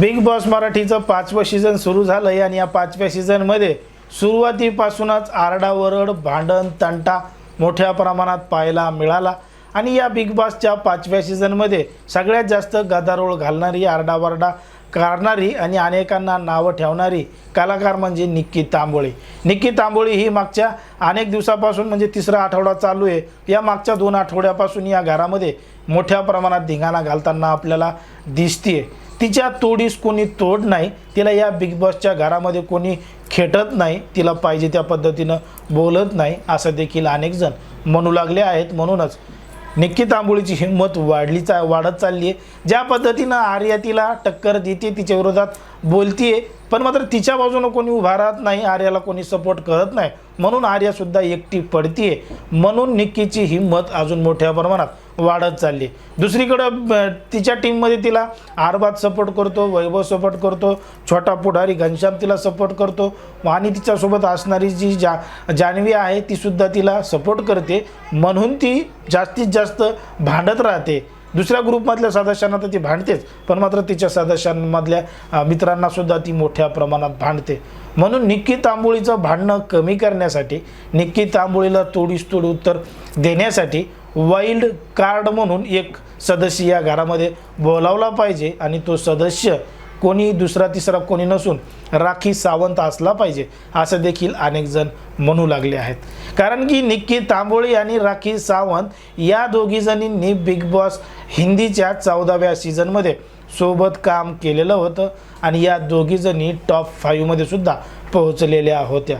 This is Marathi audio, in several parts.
बिग बॉस मराठीचं पाचवं सीझन सुरू झालं आहे आणि या पाचव्या सीझनमध्ये सुरुवातीपासूनच आरडाओरड भांडण तंटा मोठ्या प्रमाणात पाहायला मिळाला. आणि या बिग बॉसच्या पाचव्या सीझनमध्ये सगळ्यात जास्त गदारोळ घालणारी आरडाओरडा करणारी आणि अनेकांना नावं ठेवणारी कलाकार म्हणजे निक्की तांबोळी. निक्की तांबोळी ही मागच्या अनेक दिवसापासून म्हणजे तिसरा आठवडा चालू आहे. या मागच्या दोन आठवड्यापासून या घरामध्ये मोठ्या प्रमाणात धिंगाणा घालताना आपल्याला दिसतीये. तिच्या तोडीस कोणी तोड नाही तिला या बिग बॉसच्या घरामध्ये कोणी खेटत नाही तिला पाहिजे त्या पद्धतीनं बोलत नाही असं देखील अनेक जण म्हणू लागले आहेत. म्हणूनच निक्की तांबोळीची हिंमत वाढली चा वाढत चालली आहे ज्या पद्धतीनं आर्या तिला टक्कर देते तिच्या विरोधात बोलतीये पण मात्र तिच्या बाजूनं कोणी उभा राहत नाही आर्याला कोणी सपोर्ट करत नाही. म्हणून आर्यासुद्धा एकटी पडतीये. म्हणून निक्कीची हिंमत अजून मोठ्या प्रमाणात वाढत चालली दुसरीकडं तिच्या टीममध्ये तिला आरबात सपोर्ट करतो वैभव सपोर्ट करतो छोटा पुढारी घनश्याम तिला सपोर्ट करतो आणि तिच्यासोबत असणारी जी जा जान्हवी आहे तीसुद्धा तिला सपोर्ट करते. म्हणून ती जास्तीत जास्त भांडत राहते. दुसऱ्या ग्रुपमधल्या सदस्यांना तर ती भांडतेच. पण मात्र तिच्या सदस्यांमधल्या मित्रांनासुद्धा मित्रांना सुद्धा ती मोठ्या प्रमाणात भांडते. म्हणून निक्की तांबोळीचं भांडणं कमी करण्यासाठी निक्की तांबोळीला तोडीस तोड उत्तर देण्यासाठी वाईल्ड कार्ड म्हणून एक सदस्य या घरामध्ये बोलावला पाहिजे आणि तो सदस्य कोणी दुसरा तिसरा कोणी नसून राखी सावंत असला पाहिजे असं देखील अनेक जण म्हणू लागले आहेत. कारण की निक्की तांबोळी आणि राखी सावंत या दोघीजणींनी बिग बॉस हिंदीच्या चौदाव्या सीझनमध्ये सोबत काम केलेलं होतं आणि या दोघीजणी टॉप फाईव्हमध्ये सुद्धा पोहोचलेल्या होत्या.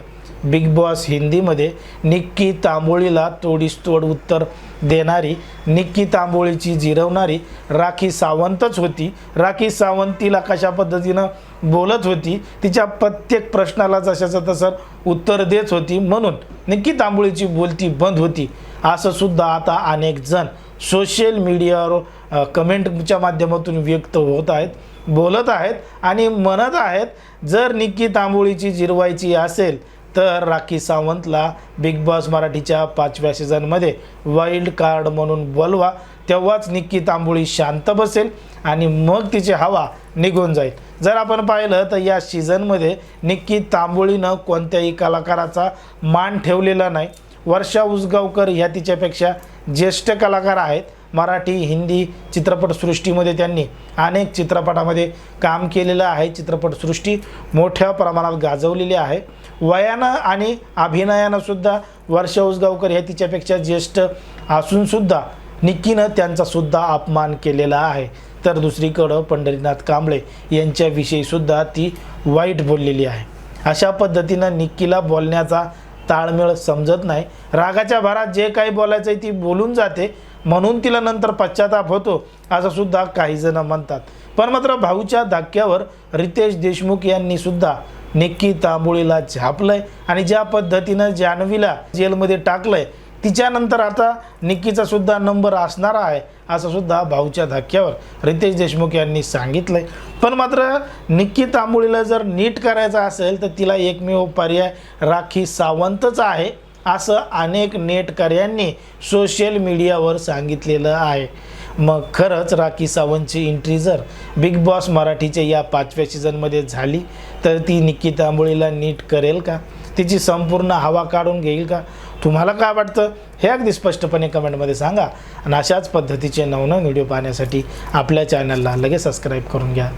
बिग बॉस हिंदीमध्ये निक्की तांबोळीला तोडीस तोड उत्तर देणारी निक्की तांबोळीची जिरवणारी राखी सावंतच होती. राखी सावंत तिला कशा पद्धतीनं बोलत होती? तिच्या प्रत्येक प्रश्नाला जशाचं तसं उत्तर देत होती. म्हणून निक्की तांबोळीची बोलती बंद होती. असं सुद्धा आता अनेक जण सोशल मीडियावर कमेंटच्या माध्यमातून व्यक्त होत आहेत बोलत आहेत आणि म्हणत आहेत जर निक्की तांबोळीची जिरवायची असेल तर राखी सावंतला बिग बॉस मराठीच्या पाचव्या सीझनमध्ये वाईल्ड कार्ड म्हणून बोलवा. तेव्हाच निक्की तांबोळी शांत बसेल आणि मग तिची हवा निघून जाईल. जर आपण पाहिलं तर या सीझनमध्ये निक्की तांबोळीनं कोणत्याही कलाकाराचा मान ठेवलेला नाही. वर्षा उसगावकर ह्या तिच्यापेक्षा ज्येष्ठ कलाकार आहेत. मराठी हिंदी चित्रपटसृष्टीमध्ये त्यांनी अनेक चित्रपटामध्ये काम केलेलं आहे. चित्रपटसृष्टी मोठ्या प्रमाणात गाजवलेली आहे. वयानं आणि अभिनयानं सुद्धा वर्षा उसगावकर हे तिच्यापेक्षा ज्येष्ठ असूनसुद्धा निक्कीनं त्यांचासुद्धा अपमान केलेला आहे. तर दुसरीकडं पंढरीनाथ कांबळे यांच्याविषयीसुद्धा ती वाईट बोललेली आहे. अशा पद्धतीनं निक्कीला बोलण्याचा ताळमेळ समजत नाही. रागाच्या भरात जे काही बोलायचं आहे ती बोलून जाते म्हणून तिला नंतर पश्चाताप होतो असंसुद्धा काहीजणं म्हणतात. पण मात्र भाऊच्या धाक्यावर रितेश देशमुख यांनीसुद्धा निक्की तांबोळीला झापलंय आणि ज्या पद्धतीनं जान्हवीला जेलमध्ये टाकलंय तिच्यानंतर आता निक्कीचा सुद्धा नंबर असणार आहे असं सुद्धा भाऊच्या धक्क्यावर रितेश देशमुख यांनी सांगितलंय. पण मात्र निक्की तांबोळीला जर नीट करायचं असेल तर तिला एकमेव पर्याय राखी सावंतच आहे असं अनेक नेटकर्यांनी सोशल मीडियावर सांगितलेलं आहे. मग खरंच राखी सावंतची एंट्री जर बिग बॉस मराठीच्या या पाचव्या सीझनमध्ये झाली तर ती निक्की तांबोळीला नीट करेल का? तिची संपूर्ण हवा काढून घेईल का? तुम्हाला काय वाटतं? हे अगदी स्पष्टपणे कमेंटमध्ये सांगा. आणि अशाच पद्धतीचे नवनवीन व्हिडिओ पाहण्यासाठी आपल्या चॅनलला लगेच सबस्क्राईब करून घ्या.